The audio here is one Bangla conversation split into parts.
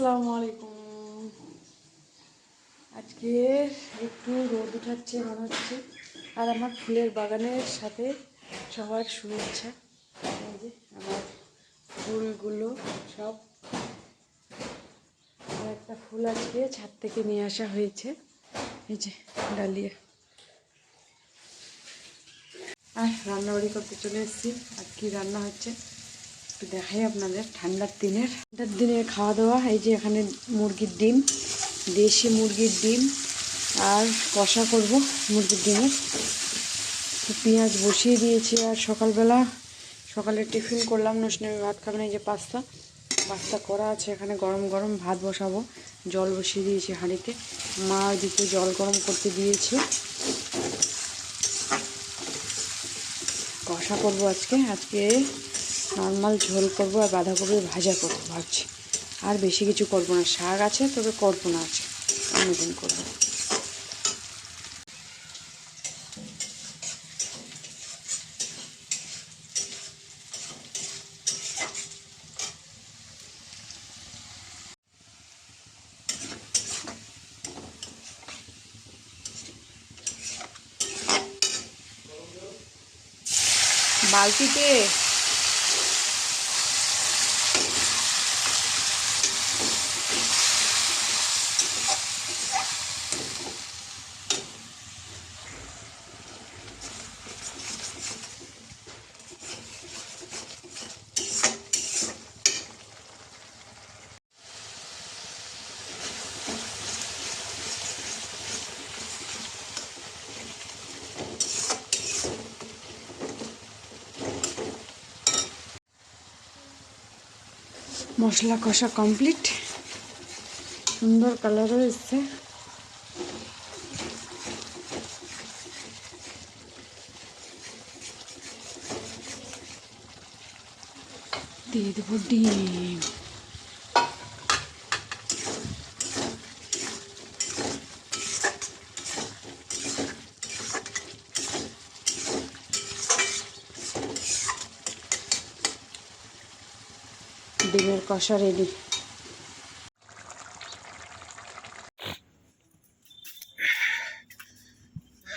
আসসালামু আলাইকুম। আজকে একটু রোদ উঠাচ্ছে মনে হচ্ছে। আর আমার ফুলের বাগানের সাথে সবার শুভেচ্ছা। আমার ফুলগুলো সব। একটা ফুল আজকে ছাদ থেকে নিয়ে আসা হয়েছে। এই যে ডালিয়া। আর রান্নাবাড়ি করতে চলে এসেছি। আর কি রান্না হচ্ছে? একটু দেখাই আপনাদের, ঠান্ডার দিনের। ঠান্ডার দিনে খাওয়া দাওয়া এই যে এখানে মুরগির ডিম, দেশি মুরগির ডিম, আর কষা করব মুরগির ডিমের। পেঁয়াজ বসিয়ে দিয়েছি আর সকালবেলা, সকালে টিফিন করলাম নসনামি ভাত খাবেন এই যে পাস্তা। পাস্তা করা আছে এখানে, গরম গরম ভাত বসাবো। জল বসিয়ে দিয়েছি হাঁড়িতে। মা ওইদিকে জল গরম করতে দিয়েছে। কষা করব আজকে আজকে নর্মাল ঝোল করব আর বাঁধাকপি ভাজা করব, ভাবছি। আর বেশি কিছু করব না। শাক আছে, তবে করব না আছে অন্যদিন করব। বালতিতে মশলা কষা কমপ্লিট। সুন্দর কালারও এসছে। দিয়ে দেবো ডিম। ডিমের কষা রেডি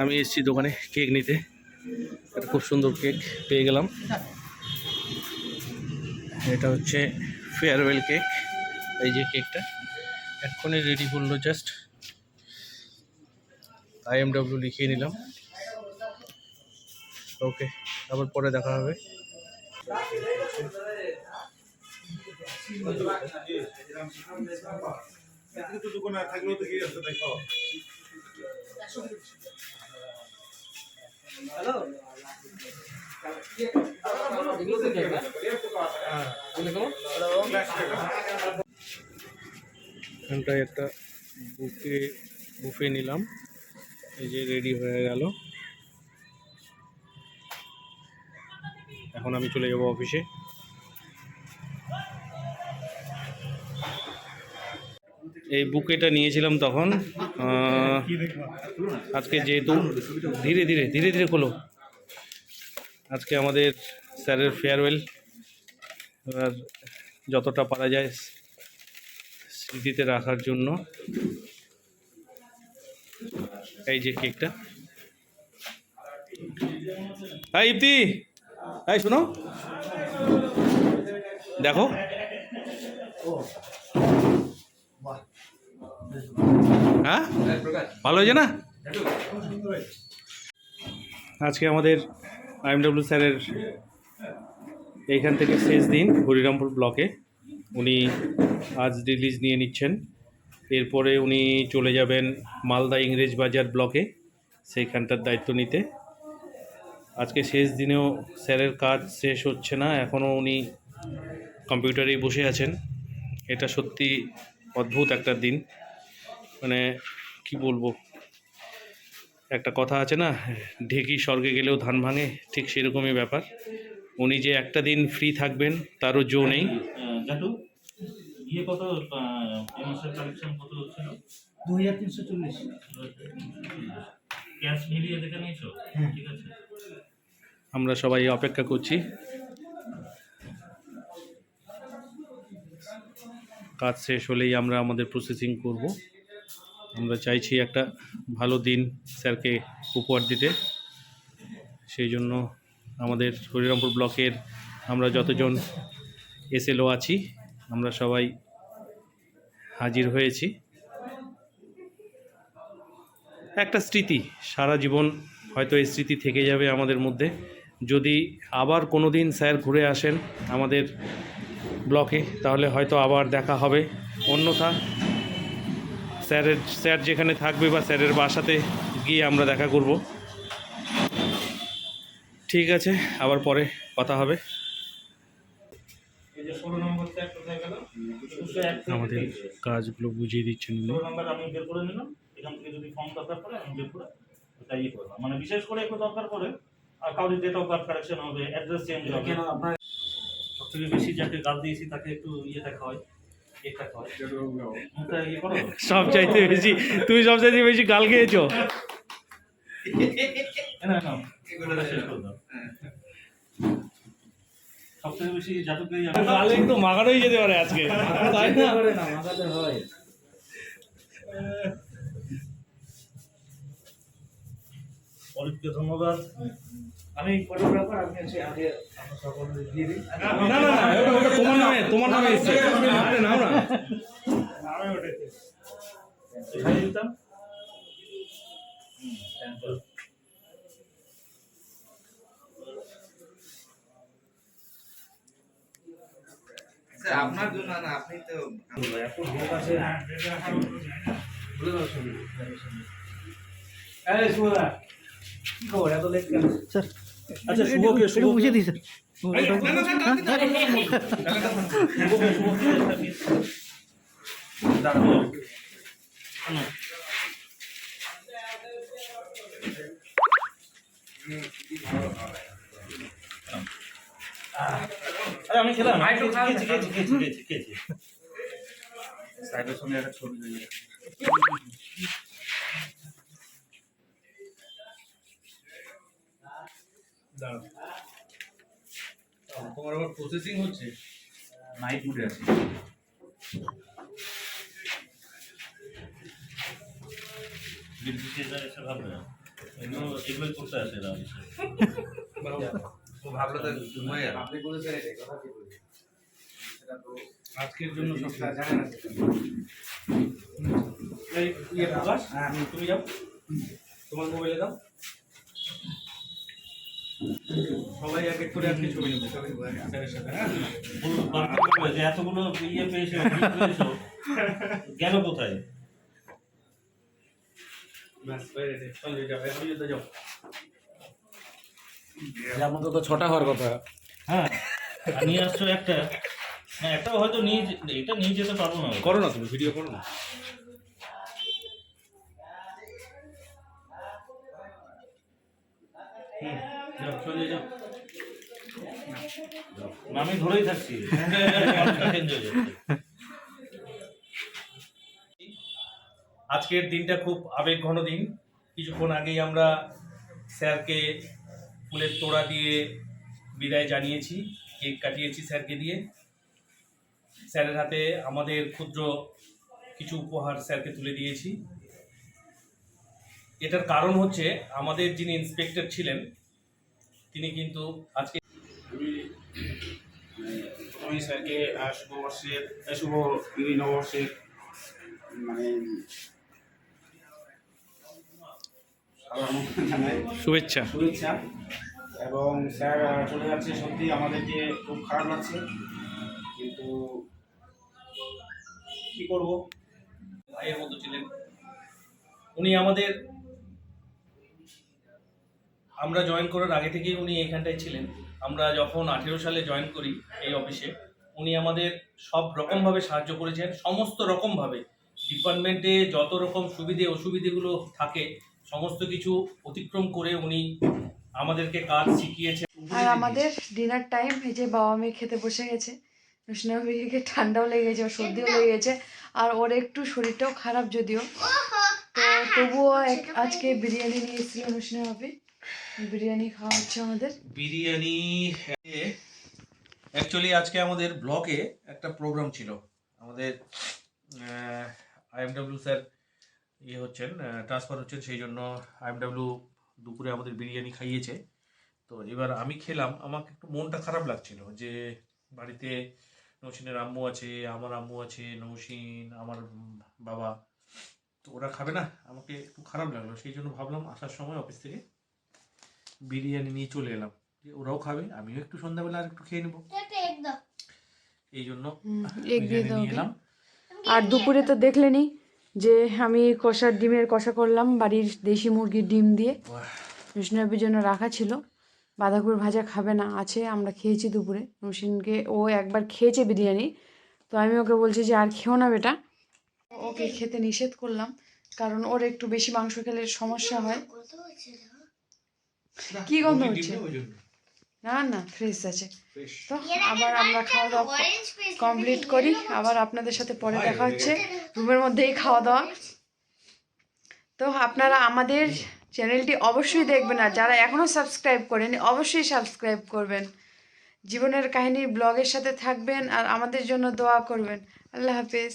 আমি এসেছি দোকানে কেক নিতে। একটা খুব সুন্দর কেক পেয়ে গেলাম। এটা হচ্ছে ফেয়ারওয়েল কেক এই যে কেকটা এক্ষুনি রেডি করল জাস্ট আইএমডব্লিউ লিখিয়ে নিলাম। ওকে আবার পরে দেখা হবে। এখানটায় একটা বুকে বুফে নিলাম। এই যে রেডি হয়ে গেল। এখন আমি চলে যাব অফিসে। এই বুকেটা নিয়েছিলাম তখন আজকে যেহেতু ধীরে ধীরে ধীরে ধীরে খোলো। আজকে আমাদের স্যারের ফেয়ারওয়েল এবার যতটা পারা যায় স্মৃতিতে রাখার জন্য। এই যে কেকটা। হ্যাঁ ইপ্তি হ্যাঁ শোনো। দেখো। হ্যাঁ? ভালো হয়েছে না? আজকে আমাদের আইএমডব্লিউ স্যারের এইখান থেকে শেষ দিন হরিরামপুর ব্লকে। উনি আজ রিলিজ নিয়ে নিচ্ছেন। এরপরে উনি চলে যাবেন মালদা ইংরেজ বাজার ব্লকে সেইখানটার দায়িত্ব নিতে। আজকে শেষ দিনেও স্যারের কাজ শেষ হচ্ছে না। এখনও উনি কম্পিউটারেই বসে আছেন। এটা সত্যি অদ্ভুত একটা দিন। মানে কি বলব? একটা কথা আছে না ঢেকি স্বর্গে গেলেও ধান ভাঙে ঠিক সেরকমই ব্যাপার। উনি যে একটা দিন ফ্রি থাকবেন তারও জো নেই। আমরা সবাই অপেক্ষা আহ, এই মাসের কালেকশন কত ছিল দু হাজার তিনশো চল্লিশ ক্যাশ মিলিয়ে দেখে নিয়েছো হ্যাঁ। ঠিক আছে আমরা সবাই অপেক্ষা করছি কাজ শেষ হলেই আমরা আমাদের প্রসেসিং করব। আমরা চাইছি একটা ভালো দিন স্যারকে উপহার দিতে। সেই জন্য আমাদের হরিরামপুর ব্লকের আমরা যতজন এসএলও আছি, আমরা সবাই হাজির হয়েছি। একটা স্মৃতি, সারা জীবন হয়তো এই স্মৃতি থেকে যাবে আমাদের মধ্যে। যদি আবার কোনো দিন স্যার ঘুরে আসেন আমাদের ব্লকে তাহলে হয়তো আবার দেখা হবে। অন্যথা স্যারের স্যার যেখানে থাকবে বা স্যারের বাসাতে গিয়ে আমরা দেখা করব। ঠিক আছে আবার পরে কথা হবে। আমাদের কাজগুলো বুঝিয়ে দিচ্ছেন উনি। ষোলো নম্বর আমি বের করে নিলাম এখান থেকে যদি ফর্ম দরকার পড়ে আমি বের করে ওটা ইয়ে করলাম। মানে বিশেষ করে একটু দরকার পড়ে আর কাউরি ডেট অফ বার্থ কারেকশন হবে অ্যাড্রেস চেঞ্জ হবে। সব থেকে বেশি যাকে গাল দিয়েছি তাকে একটু ইয়ে হয় হয় মুখটা ইয়ে সব চাইতে বেশি তুমি সব চাইতে বেশি গাল খেয়েছো? না না পুরোটা শেষ করে দাও সব থেকে বেশি যাদবকে গাল একটু মাগানোই যেতে পারে আজকে। তাই না? ধন্যবাদ। আমি ফটোগ্রাফার আপনি এসে আগে আমার সকলকে দিয়ে দিন না না না ওটা তোমার নামে তোমার নামে এসছে আরে নাও না এখানে দিতাম হুম, thank স্যার আপনার জন্য না আপনি তো এত লোক আছে এই শুভদা কি খবর এত লেট কেন আচ্ছা শুভকে শুভ বুঝে দিছে আমি খেলাম খেয়েছি খেয়েছি খেয়েছি খেয়েছি খেয়েছি সাহেবের সঙ্গে একটা ছবি হয়ে গেছে তোমার আবার প্রসেসিং হচ্ছে? নাইট মুডে আছি। আজকের জন্য সব ইয়ে তুমি যাও। তোমার মোবাইলে দাও। সবাই এক এক করে আজকে ছবি নেব স্যারের সাথে হ্যাঁ। যে এতগুলো ইয়ে পেয়েছ গেল কোথায়? যেমন তো ছটা হওয়ার কথা। হ্যাঁ নিয়ে আসছো একটা। হ্যাঁ একটাও হয়তো নিয়ে যে- এটা নিয়ে যেতে পারব না। করো না তুমি ভিডিও করো না। হুম। আমি ধরেই থাকছি। আজকের দিনটা খুব আবেগঘন দিন। কিছুক্ষণ আগেই আমরা স্যারকে ফুলের তোড়া দিয়ে বিদায় জানিয়েছি, কেক কাটিয়েছি স্যারকে দিয়ে। স্যারের হাতে আমাদের ক্ষুদ্র কিছু উপহার স্যারকে তুলে দিয়েছি। এটার কারণ হচ্ছে, আমাদের যিনি ইন্সপেক্টর ছিলেন তিনি কিন্তু আজকে আমি প্রথমেই স্যারকে শুভবর্ষের শুভ নববর্ষের মানে শুভেচ্ছা। শুভেচ্ছা। এবং স্যার চলে যাচ্ছে সত্যি আমাদেরকে খুব খারাপ লাগছে। কিন্তু কি করব? ভাইয়ের মতো ছিলেন। উনি আমাদের আমরা জয়েন করার আগে থেকেই উনি এখানটায় ছিলেন। আমরা যখন আঠেরো সালে জয়েন করি এই অফিসে উনি আমাদের সব রকমভাবে সাহায্য করেছেন সমস্ত রকমভাবে। ডিপার্টমেন্টে যত রকম সুবিধে অসুবিধেগুলো থাকে সমস্ত কিছু অতিক্রম করে উনি আমাদেরকে কাজ শিখিয়েছেন। আর আমাদের ডিনার টাইম এই যে বাবা মেয়ে খেতে বসে গেছে রুশনাবিকে ঠান্ডাও লেগে গেছে সর্দিও লেগে গেছে আর ওর একটু শরীরটাও খারাপ যদিও। তো তবুও এক- আজকে বিরিয়ানি নিয়ে এসেছিল বিরিয়ানি খাওয়া হচ্ছে আমাদের। বিরিয়ানি অ্যাকচুয়ালি আজকে আমাদের ব্লকে একটা প্রোগ্রাম ছিল। আমাদের আইএমডব্লিউ স্যার ইয়ে হচ্ছেন ট্রান্সফার হচ্ছেন, সেই জন্য আইএমডব্লিউ দুপুরে আমাদের বিরিয়ানি খাইয়েছে। তো এবার আমি খেলাম। আমাকে একটু মনটা খারাপ লাগছিল যে বাড়িতে নৌসিনের আম্মু আছে, আমার আম্মু আছে, নৌসিন, আমার বাবা। তো ওরা খাবে না। আমাকে একটু খারাপ লাগল। সেই জন্য ভাবলাম আসার সময় অফিস থেকে বিরিয়ানি নিয়ে চলে এলাম। ওরাও খাবে আমিও একটু সন্ধ্যাবেলা আর একটু খেয়ে নেব। এই জন্য। এলাম। আর দুপুরে তো দেখলেনি যে আমি কষার ডিমের কষা করলাম বাড়ির দেশি মুরগির ডিম দিয়ে। নসিনাবির জন্য রাখা ছিল। বাঁধাকপির ভাজা খাবে না আছে আমরা খেয়েছি দুপুরে। নসিনকে ও একবার খেয়েছে বিরিয়ানি। তো আমি ওকে বলছি যে আর খেও না বেটা। ওকে খেতে নিষেধ করলাম কারণ ওর একটু বেশি মাংস খেলে সমস্যা হয়। কি গন্ধ হচ্ছে? না না না ফ্রেশ আছে তো আবার আমরা খাওয়া দাওয়া কমপ্লিট করি আবার আপনাদের সাথে পরে দেখা হচ্ছে রুমের মধ্যেই খাওয়া দাওয়া তো আপনারা আমাদের চ্যানেলটি অবশ্যই দেখবেন আর যারা এখনও সাবস্ক্রাইব করেনি অবশ্যই সাবস্ক্রাইব করবেন জীবনের কাহিনীর ব্লগের সাথে থাকবেন আর আমাদের জন্য দোয়া করবেন আল্লাহ হাফেজ